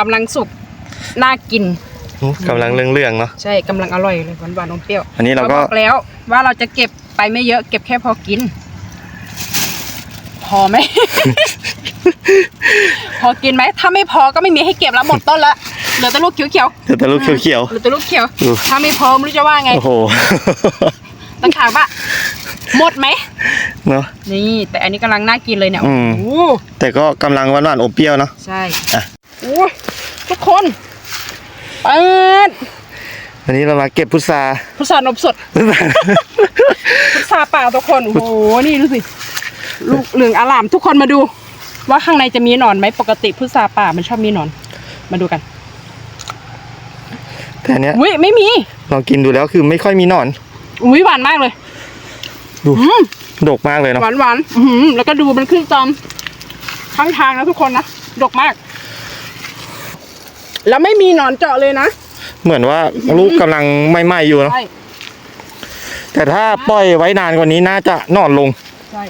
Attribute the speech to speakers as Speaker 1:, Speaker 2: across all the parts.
Speaker 1: กำลังสุกน่ากิน
Speaker 2: อืมกำลังเรื่องๆเนาะ
Speaker 1: ใช่กำลังอร่อยเลยหวานหวานๆนมเปรี้ยว
Speaker 2: อันนี้เราก็
Speaker 1: บอกแล้วว่าเราจะเก็บไปไม่เยอะเก็บแค่พอกิน พอไหม พอกินไหม ถ้าไม่พอก็ไม่มีให้เก็บแล้วหมดต้นละเหลือแต่ลูกเขียว
Speaker 2: เดี๋ยวแต่ลูกเขียว
Speaker 1: ๆเหลือแต่ลูกเขียว
Speaker 2: อืม
Speaker 1: ถ้าไม่พอไม่รู้จะว่าไง
Speaker 2: ๆโอ้โห
Speaker 1: ต้องถามว่าหมดไหม
Speaker 2: เนาะ
Speaker 1: นี่แต่อันนี้กำลังน่ากินเลยเนี่ย
Speaker 2: อืม
Speaker 1: โอ้
Speaker 2: แต่ก็กำลังหวานๆอมเปรี้ยวเนาะ
Speaker 1: ใช่
Speaker 2: อะ
Speaker 1: โอ้ทุก คนเปิด
Speaker 2: วันนี้เรามาเก็บพุทรา
Speaker 1: พุทรานมสด พุทราป่าทุกคน โอ้โห นี่ดูสิ ลูกเหลืองอลามทุกคนมาดู ว่าข้างในจะมีหนอนไหมปกติพุทราป่ามันชอบมีหนอน มาดูกัน
Speaker 2: แต่อันเนี้ย
Speaker 1: อุ้ยไม่มี
Speaker 2: ลองกินดูแล้วคือไม่ค่อยมีหนอน
Speaker 1: อุ้ยหวานมากเลย
Speaker 2: ดู
Speaker 1: อืม
Speaker 2: ดกมากเลยเนาะ
Speaker 1: หวานหวานๆอื้อหือแล้วก็ดูมันขึ้นตอมข้างทางนะทุกคนนะ ดกมาก แล้วไม่มีหนอนเจาะเลยนะ
Speaker 2: เหมือนว่าลูกกำลังไหม้ๆอยู่เนาะ
Speaker 1: ใช่
Speaker 2: แต่ถ้าปล่อยไว้นานกว่านี้น่าจะนอนลง
Speaker 1: ใช่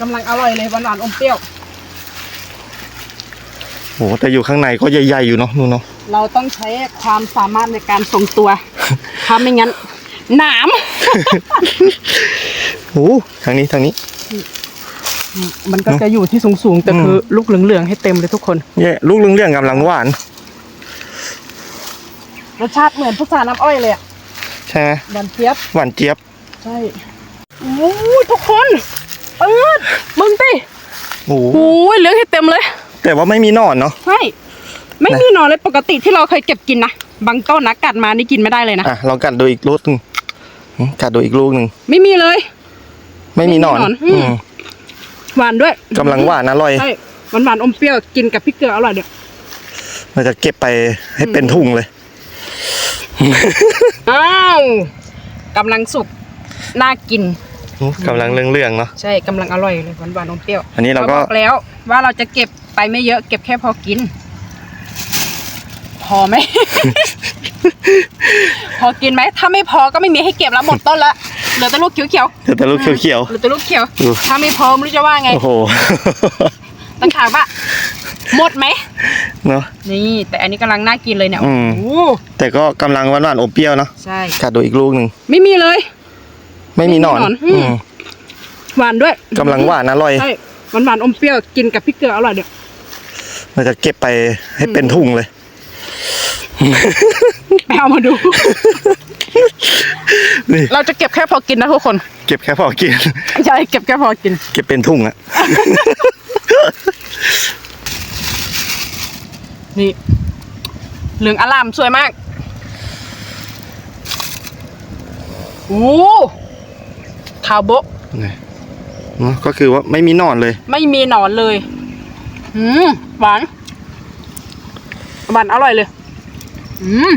Speaker 1: กำลังอร่อยเลยหวานหวานๆอมเปรี้ยว
Speaker 2: โอ้แต่อยู่ข้างในก็ใหญ่ๆอยู่เนาะนู่นเนาะ
Speaker 1: เราต้องใช้ความสามารถในการทรงตัว ถ้าไม่งั้น หนาม
Speaker 2: โอ้ทางนี้ทางนี้
Speaker 1: มันก็จะอยู่ที่สูงๆ แต่
Speaker 2: อืม
Speaker 1: คือลูกเหลืองๆให้เต็มเลยทุกคน
Speaker 2: เนี่ยลูกเรื่องๆกำลังหวาน
Speaker 1: รสชาติเหมือนพุทราน้ำอ้อยเลยอะ
Speaker 2: ใช่ไหม
Speaker 1: หวานเจี๊ยบ
Speaker 2: หวานเจี๊ยบ
Speaker 1: ใช่โอ้ยทุกคนเปิดมึงติ
Speaker 2: โอ้
Speaker 1: โอ้ยเหลืองให้เต็มเลย
Speaker 2: แต่ว่าไม่มีหนอนเนาะ
Speaker 1: ใช่ ไม่มีหนอนเลยปกติที่เราเคยเก็บกินนะ บางต้นนะกัดมานี่กินไม่ได้เลยนะ
Speaker 2: อะลองกัดดูอีกลูกหนึงอืมกัดดูอีกลูกหนึ่ง
Speaker 1: ไม่มีเลย
Speaker 2: ไม่มีหนอน
Speaker 1: ไม่มีหนอนอืม
Speaker 2: อืม
Speaker 1: หวานด้วย
Speaker 2: กำลังหวานอร่อย
Speaker 1: ใช่หวานหวานๆอมเปรี้ยวกินกับพริกเกลืออร่อยเดียว
Speaker 2: เราจะเก็บไปให้เป็นถุงเลย
Speaker 1: อ้าวกำลังสุกน่ากิน
Speaker 2: อืมกำลังเรื่องๆเนาะ
Speaker 1: ใช่กำลังอร่อยเลยหวานหวานๆอมเปรี้ยว
Speaker 2: อันนี้เราก็
Speaker 1: บอกแล้วว่าเราจะเก็บไปไม่เยอะเก็บแค่พอกิน พอไหม พอกินไหมถ้าไม่พอก็ไม่มีให้เก็บแล้วหมดต้นละเหลือแต่ลูกเขียว
Speaker 2: เดี๋ยวแต่ลูกเขียว
Speaker 1: ๆเหลือแต่ลูกเขียว
Speaker 2: ดู
Speaker 1: ถ้าไม่พอไม่รู้จะว่าไง
Speaker 2: ๆ โอ้โห
Speaker 1: ต้องถามว่าหมดไหม
Speaker 2: เนาะ
Speaker 1: นี่ แต่อันนี้กำลังน่ากินเลยเนี่ย
Speaker 2: อืม
Speaker 1: โอ้
Speaker 2: แต่ก็กำลังหวานๆอมเปรี้ยวเนาะ
Speaker 1: ใช่
Speaker 2: กัดดูอีกลูกหนึ่ง
Speaker 1: ไม่มีเลย
Speaker 2: ไม่มีหนอน
Speaker 1: ไม่มีหนอนอืม
Speaker 2: อืม
Speaker 1: หวานด้วย
Speaker 2: กำลังหวานอร่อย
Speaker 1: ใช่หวานหวานๆอมเปรี้ยวกินกับพริกเกลืออร่อยเดียว
Speaker 2: เราจะเก็บไปให้เป็นถุงเลย
Speaker 1: ไปเอามาดู
Speaker 2: นี่
Speaker 1: เราจะเก็บแค่พอกินนะทุกคน
Speaker 2: เก็บแค่พอกิน
Speaker 1: ใช่เก็บแค่พอกิน
Speaker 2: เก็บเป็นถุงอะ
Speaker 1: นี่ เหลืองอลามสวยมากโอ้ขาวโบะ
Speaker 2: นี่เนอะก็คือว่าไม่มีหนอนเลย
Speaker 1: ไม่มีหนอนเลยอืมหวาน หวานอร่อยเลย อืม